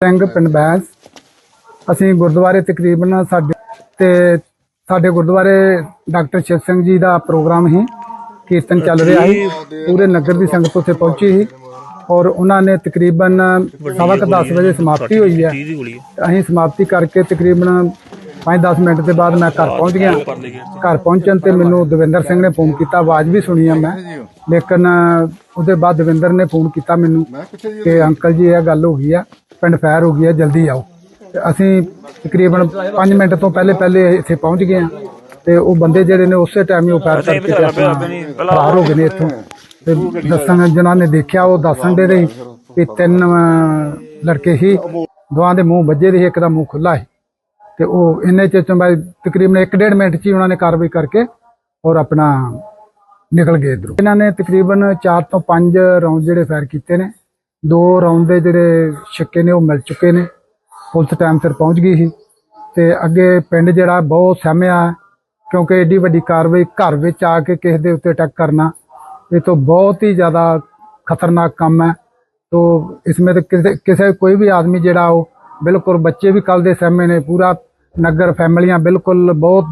ਸਿੰਘ, ਪਿੰਡ ਬੈਂਸ। ਅਸੀਂ ਗੁਰਦੁਆਰੇ ਤਕਰੀਬਨ ਸਾਡੇ ਤੇ ਸਾਡੇ ਗੁਰਦੁਆਰੇ ਡਾਕਟਰ ਸ਼ਿਵ ਸਿੰਘ ਜੀ ਦਾ ਪ੍ਰੋਗਰਾਮ ਸੀ ਕੀਰਤਨ ਚੱਲ ਰਿਹਾ ਸੀ। ਪੂਰੇ ਨਗਰ ਦੀ ਸੰਗਤ ਉੱਥੇ ਪਹੁੰਚੀ ਸੀ ਔਰ ਉਹਨਾਂ ਨੇ ਤਕਰੀਬਨ ਸਵਾ ਕੁ 10 ਵਜੇ ਸਮਾਪਤੀ ਹੋਈ ਹੈ ਅਸੀਂ ਸਮਾਪਤੀ ਕਰਕੇ ਤਕਰੀਬਨ 5-10 ਮਿੰਟ ਦੇ ਬਾਅਦ ਮੈਂ ਘਰ ਪਹੁੰਚ ਗਿਆ। ਘਰ ਪਹੁੰਚਣ ਤੇ ਮੈਨੂੰ ਦਵਿੰਦਰ ਸਿੰਘ ਨੇ ਫੋਨ ਕੀਤਾ, ਆਵਾਜ਼ ਵੀ ਸੁਣੀ ਆ ਮੈਂ। ਲੇਕਿਨ ਉਹਦੇ ਬਾਅਦ ਦਵਿੰਦਰ ਨੇ ਫੋਨ ਕੀਤਾ ਮੈਨੂੰ ਕਿ ਅੰਕਲ ਜੀ ਇਹ ਗੱਲ ਹੋ ਗਈ ਆ ਪਿੰਡ ਫਾਇਰ ਹੋ ਗਈ ਆ ਜਲਦੀ ਆਓ। ਤੇ ਅਸੀਂ ਤਕਰੀਬਨ 5 ਮਿੰਟ ਤੋਂ ਪਹਿਲੇ ਪਹਿਲੇ ਇੱਥੇ ਪਹੁੰਚ ਗਏ ਆ ਤੇ ਉਹ ਬੰਦੇ ਜਿਹੜੇ ਨੇ ਉਸੇ ਟਾਈਮ ਹੀ ਉਹ ਫਾਇਰ ਕਰਕੇ ਤੇ ਆਪਣਾ ਫਰਾਰ ਹੋ ਗਏ ਨੇ ਇੱਥੋਂ। ਤੇ ਦੱਸਣ ਜਿਨ੍ਹਾਂ ਨੇ ਦੇਖਿਆ ਉਹ ਦੱਸਣ ਦੇ ਰਹੀ ਕਿ ਤਿੰਨ ਲੜਕੇ ਸੀ। ਦੋਵਾਂ ਦੇ ਮੂੰਹ ਵੱਜੇ ਦੇ ਸੀ, ਇੱਕ ਦਾ ਮੂੰਹ ਖੁੱਲਾ ਸੀ। ਤੇ ਉਹ ਇੰਨੇ ਚ ਚ ਮੈਂ ਤਕਰੀਬਨ 1.5 ਮਿੰਟ ਚ ਹੀ ਉਹਨਾਂ ਨੇ ਕਾਰਵਾਈ ਕਰਕੇ ਔਰ ਆਪਣਾ ਨਿਕਲ ਗਏ ਇਧਰੋਂ। ਇਹਨਾਂ ਨੇ ਤਕਰੀਬਨ 4 ਤੋਂ 5 ਰਾਉਂਡ ਜਿਹੜੇ ਫਾਇਰ ਕੀਤੇ ਨੇ। ਦੋ ਰਾਉਂਡ ਦੇ ਜਿਹੜੇ ਛੱਕੇ ਨੇ, ਉਹ ਮਿਲ ਚੁੱਕੇ ਨੇ। ਪੁਲਿਸ ਟਾਈਮ ਸਿਰ ਪਹੁੰਚ ਗਈ ਸੀ। ਤੇ ਅੱਗੇ ਪਿੰਡ ਜਿਹੜਾ ਬਹੁਤ ਸਹਿਮਿਆ, ਕਿਉਂਕਿ ਏਡੀ ਵੱਡੀ ਕਾਰਵਾਈ ਘਰ ਵਿੱਚ ਆ ਕੇ ਕਿਸੇ ਦੇ ਉੱਤੇ ਅਟੈਕ ਕਰਨਾ, ਇਹ ਤੋਂ ਬਹੁਤ ਹੀ ਜ਼ਿਆਦਾ ਖਤਰਨਾਕ ਕੰਮ ਹੈ। ਤੋ ਇਸ ਵਿੱਚ ਕਿਸੇ ਕਿਸੇ ਕੋਈ ਵੀ ਆਦਮੀ ਜਿਹੜਾ ਉਹ ਬਿਲਕੁਲ ਬੱਚੇ ਵੀ ਕੱਲ ਦੇ ਸਹਿਮੇ ਨੇ। ਪੂਰਾ ਨਗਰ, ਫੈਮਲੀਆਂ ਬਿਲਕੁਲ ਬਹੁਤ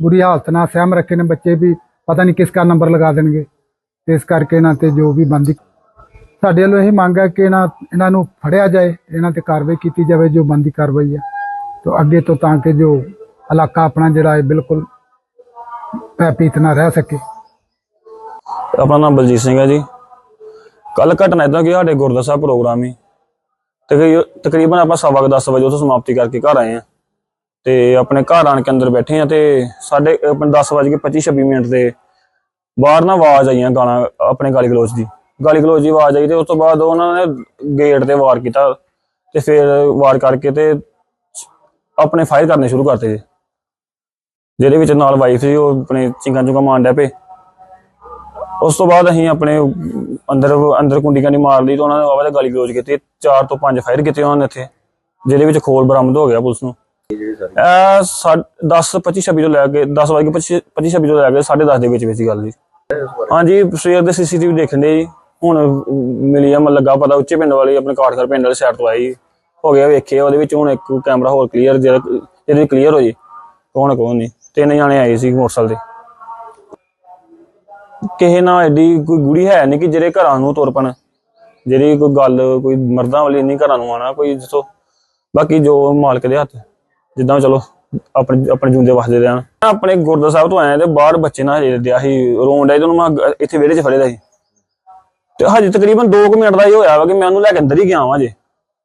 ਬੁਰੀ ਹਾਲਤ ਨਾਲ ਸਹਿਮ ਰੱਖੇ ਨੇ। ਬੱਚੇ ਵੀ ਪਤਾ ਨਹੀਂ ਕਿਸ ਦਾ ਨੰਬਰ ਲਗਾ ਦੇਣਗੇ। ਤੇ ਇਸ ਕਰਕੇ ਇਹਨਾਂ ਤੇ ਜੋ ਵੀ ਬੰਦੀ ਸਾਡੇ ਵੱਲੋਂ ਇਹ ਮੰਗ ਹੈ ਕਿ ਇਹਨਾਂ ਇਹਨਾਂ ਨੂੰ ਫੜਿਆ ਜਾਏ, ਇਹਨਾਂ ਤੇ ਕਾਰਵਾਈ ਕੀਤੀ ਜਾਵੇ, ਜੋ ਬੰਦੀ ਕਾਰਵਾਈ ਹੈ। ਤੋ ਅੱਗੇ ਤੋਂ ਤਾਂ ਕਿ ਜੋ ਇਲਾਕਾ ਆਪਣਾ ਜਿਹੜਾ ਹੈ ਬਿਲਕੁਲ ਭੈਭੀਤ ਨਾ ਰਹਿ ਸਕੇ। ਆਪਣਾ ਨਾਮ ਬਲਜੀਤ ਸਿੰਘ ਹੈ ਜੀ। ਕੱਲ ਘਟਨਾ ਇਦਾਂ ਕਿ ਸਾਡੇ ਗੁਰਦੁਆਰਾ ਸਾਹਿਬ ਪ੍ਰੋਗਰਾਮ ਹੀ। ਤਕਰੀਬਨ ਆਪਾਂ ਸਵਾ ਕੁ 10 ਵਜੇ ਉੱਥੋਂ ਸਮਾਪਤੀ ਕਰਕੇ ਘਰ ਆਏ ਆ ਤੇ ਆਪਣੇ ਘਰ ਆਣ ਕੇ ਅੰਦਰ ਬੈਠੇ ਆ ਤੇ ਸਾਡੇ ਆਪਣੇ 10 ਵਜੇ ਕੇ 25 26 ਮਿੰਟ ਤੇ ਬਾਹਰ ਨਾ ਆਵਾਜ਼ ਆਈਆਂ ਗਾਣਾ ਆਪਣੇ ਗਾਲੀ ਗਲੋਚ ਦੀ। ਗਾਲੀ ਗਲੋਚ ਦੀ ਆਵਾਜ਼ ਆਈ ਤੇ ਉਸ ਤੋਂ ਬਾਅਦ ਉਹਨਾਂ ਨੇ ਗੇਟ ਤੇ ਵਾਰ ਕੀਤਾ ਤੇ ਫਿਰ ਵਾਰ ਕਰਕੇ ਤੇ ਆਪਣੇ ਫਾਇਰ ਕਰਨੇ ਸ਼ੁਰੂ ਕਰਤੇ। ਜੀ ਜਿਹਦੇ ਵਿੱਚ ਨਾਲ ਵਾਈਫ ਸੀ, ਉਹ ਆਪਣੇ ਚਿੰਗਾਂ ਚੁੰਗਾਂ ਮਾਰਨ ਡਿਆ ਪਏ। ਉਸ ਤੋਂ ਬਾਅਦ ਅਸੀਂ ਆਪਣੇ ਅੰਦਰ ਅੰਦਰ ਕੁੰਡੀ ਕਾਂਡੀ ਮਾਰ ਲਈ ਤੇ ਉਹਨਾਂ ਨੇ ਆਵਾਜ਼ ਗਾਲੀ ਗਲੋਚ ਕੀਤੀ। ਚਾਰ ਤੋਂ ਪੰਜ ਫਾਇਰ ਕੀਤੇ ਉਹਨਾਂ ਨੇ ਇੱਥੇ, ਜਿਹਦੇ ਵਿੱਚ ਖੋਲ ਬਰਾਮਦ ਹੋ ਗਿਆ ਪੁਲਿਸ ਨੂੰ। ਇਹ 10 25 26 ਤੋਂ ਲੈ ਕੇ 10 ਵਜੇ 25 25 26 ਤੋਂ ਲੈ ਕੇ 10:30 ਦੇ ਵਿੱਚ ਵਿੱਚ ਹੀ ਗੱਲ ਜੀ। ਹਾਂਜੀ ਸਵੇਰ ਦੇ ਸੀਸੀਟੀਵੀ ਦੇਖਣ ਦੇ ਜੀ। ਹੁਣ ਮਿਲੀ ਆ ਮਨ ਲੱਗਾ ਪਤਾ ਉੱਚੇ ਪਿੰਡ ਵਾਲੀ ਆਪਣੇ ਕਾਠਗੜ ਪਿੰਡ ਵਾਲੀ ਸਾਈਡ ਤੋਂ ਆਈ। ਹੋ ਗਿਆ ਵੇਖੇ ਉਹਦੇ ਵਿੱਚ ਹੁਣ ਇੱਕ ਕੈਮਰਾ ਹੋਰ ਕਲੀਅਰ ਜਿਹਦੇ ਕਲੀਅਰ ਹੋ ਜੇ। ਕੌਣ ਕੌਣ ਨਹੀਂ। ਤਿੰਨ ਜਾਣੇ ਆਏ ਸੀ ਮੋਟਰਸਾਈਕਲ ਤੇ। ਕਿਸੇ ਨਾਲ ਐਡੀ ਕੋਈ ਗੁੜੀ ਹੈ ਨਹੀਂ ਕਿ ਜਿਹੜੇ ਘਰਾਂ ਨੂੰ ਤੁਰ ਪਣ। ਜਿਹੜੀ ਕੋਈ ਗੱਲ ਕੋਈ ਮਰਦਾਂ ਵਾਲੀ ਨਹੀਂ ਘਰਾਂ ਨੂੰ ਆਣਾ ਕੋਈ ਬਾਕੀ ਜੋ ਮਾਲਕ ਦੇ ਹੱਥ। ਜਿੱਦਾਂ ਚਲੋ, ਆਪਣੇ ਆਪਣੇ ਜੂੰਦੇ ਵਸਦੇ ਰਹਿਣ ਆਪਣੇ ਗੁਰਦੁਆਰਾ ਸਾਹਿਬ ਤੋਂ ਆਏ ਤੇ ਬਾਹਰ ਬੱਚੇ ਨਾਲ ਹਜੇ ਦਿਆ ਸੀ, ਰੋਣ ਡਿਆ ਤੇ ਉਹਨੂੰ ਮੈਂ ਇੱਥੇ ਵਿਹੜੇ 'ਚ ਫੜੇ ਦਾ ਸੀ। ਤੇ ਹਜੇ ਤਕਰੀਬਨ 2 ਮਿੰਟ ਦਾ ਹੀ ਹੋਇਆ ਵਾ ਕਿ ਮੈਂ ਉਹਨੂੰ ਲੈ ਕੇ ਅੰਦਰ ਹੀ ਗਿਆ ਵਾਂ ਜੇ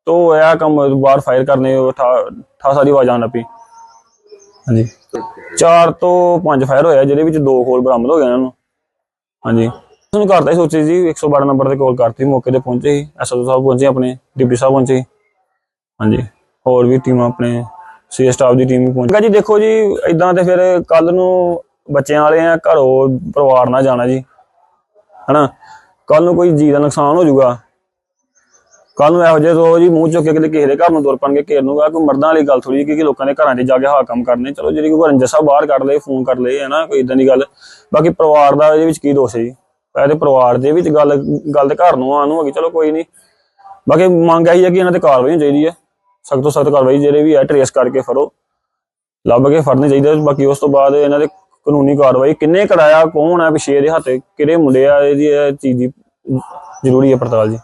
ਤੋ ਇਹ ਕੰਮ ਬਾਹਰ ਫਾਇਰ ਕਰਨੇ ਠਾ ਠਾ ਸਾਰੀ ਆਵਾਜ਼ ਆਉਣ ਲੱਪੀ ਹਾਂਜੀ। ਚਾਰ ਤੋਂ ਪੰਜ ਫਾਇਰ ਹੋਇਆ, ਜਿਹਦੇ ਵਿੱਚ ਦੋ ਖੋਲ ਬਰਾਮਦ ਹੋ ਗਏ ਇਹਨਾਂ ਨੂੰ। ਹਾਂਜੀ। ਤੁਹਾਨੂੰ ਕਰਤਾ ਹੀ ਸੋਚੀ ਜੀ 112 ਨੰਬਰ ਤੇ ਕਾਲ ਕਰਤੀ, ਮੌਕੇ ਤੇ ਪਹੁੰਚੇ ਸੀ। ਐਸਓ ਸਾਹਿਬ ਪਹੁੰਚੇ, ਆਪਣੇ ਡਿਪਟੀ ਸਾਹਿਬ ਪਹੁੰਚੇ ਸੀ। ਹਾਂਜੀ। ਹੋਰ ਵੀ ਟੀਮਾਂ ਆਪਣੇ ਸੀ ਸਟਾਫ ਦੀ ਟੀਮ ਵੀ ਪਹੁੰਚ ਜੀ, ਦੇਖੋ ਜੀ ਇਦਾਂ ਤੇ ਫਿਰ ਕੱਲ ਨੂੰ ਬੱਚਿਆਂ ਵਾਲੇ ਆ, ਘਰੋਂ ਪਰਿਵਾਰ ਨਾਲ ਜਾਣਾ ਜੀ। ਹਨਾ? ਕੱਲ ਨੂੰ ਕੋਈ ਜੀ ਦਾ ਨੁਕਸਾਨ ਹੋ ਜਾਊਗਾ। ਕੱਲ ਨੂੰ ਇਹੋ ਜਿਹੇ ਤੋਂ ਜੀ ਮੂੰਹ ਚੁੱਕ ਕੇ ਕਿਸੇ ਦੇ ਘਰ ਨੂੰ ਤੁਰ ਪਣਗੇ ਘੇਰ ਨੂੰ ਕਿ ਮਰਦਾਂ ਵਾਲੀ ਗੱਲ ਥੋੜੀ ਕਿ ਲੋਕਾਂ ਦੇ ਘਰਾਂ 'ਚ ਜਾ ਕੇ ਹਾਂ ਕੰਮ ਕਰਨੇ। ਚਲੋ, ਜਿਹੜੀ ਕੋਈ ਰੰਜਸ ਸਾਹਿਬ ਬਾਹਰ ਕੱਢ ਲਏ, ਫੋਨ ਕਰ ਲਏ ਹੈ ਨਾ ਕੋਈ ਇਦਾਂ ਦੀ ਗੱਲ। ਬਾਕੀ ਪਰਿਵਾਰ ਦਾ ਇਹਦੇ ਵਿੱਚ ਕੀ ਦੋਸ਼ ਹੈ ਜੀ? ਇਹਦੇ ਪਰਿਵਾਰ ਦੇ ਵਿੱਚ ਗੱਲ ਗੱਲ ਤੇ ਘਰ ਨੂੰ ਆਉਣ ਨੂੰ ਹੋ ਗਈ ਚਲੋ ਕੋਈ ਨਹੀਂ। ਬਾਕੀ ਮੰਗ ਆਈ ਹੈ ਕਿ ਇਹਨਾਂ ਤੇ ਕਾਰਵਾਈ ਹੋਣੀ ਚਾਹੀਦੀ ਹੈ। ਸਖਤ ਤੋਂ ਸਖਤ ਕਾਰਵਾਈ ਜਿਹੜੇ ਵੀ ਹੈ ਟਰੇਸ ਕਰਕੇ ਫੜੋ। ਲੱਭ ਕੇ ਫੜਨੇ ਚਾਹੀਦੇ ਬਾਕੀ ਉਸ ਤੋਂ ਬਾਅਦ ਇਹਨਾਂ ਦੇ ਕਾਨੂੰਨੀ ਕਾਰਵਾਈ, ਕਿੰਨੇ ਕਰਾਇਆ, ਕੌਣ ਹੈ, ਪਿਛੇ ਦੇ ਹੱਥ ਕਿਹੜੇ ਮੁੰਡੇ ਆ, ਇਹਦੀ ਇਹ ਚੀਜ਼ ਦੀ ਜ਼ਰੂਰੀ ਹੈ ਪੜਤਾਲ ਜੀ।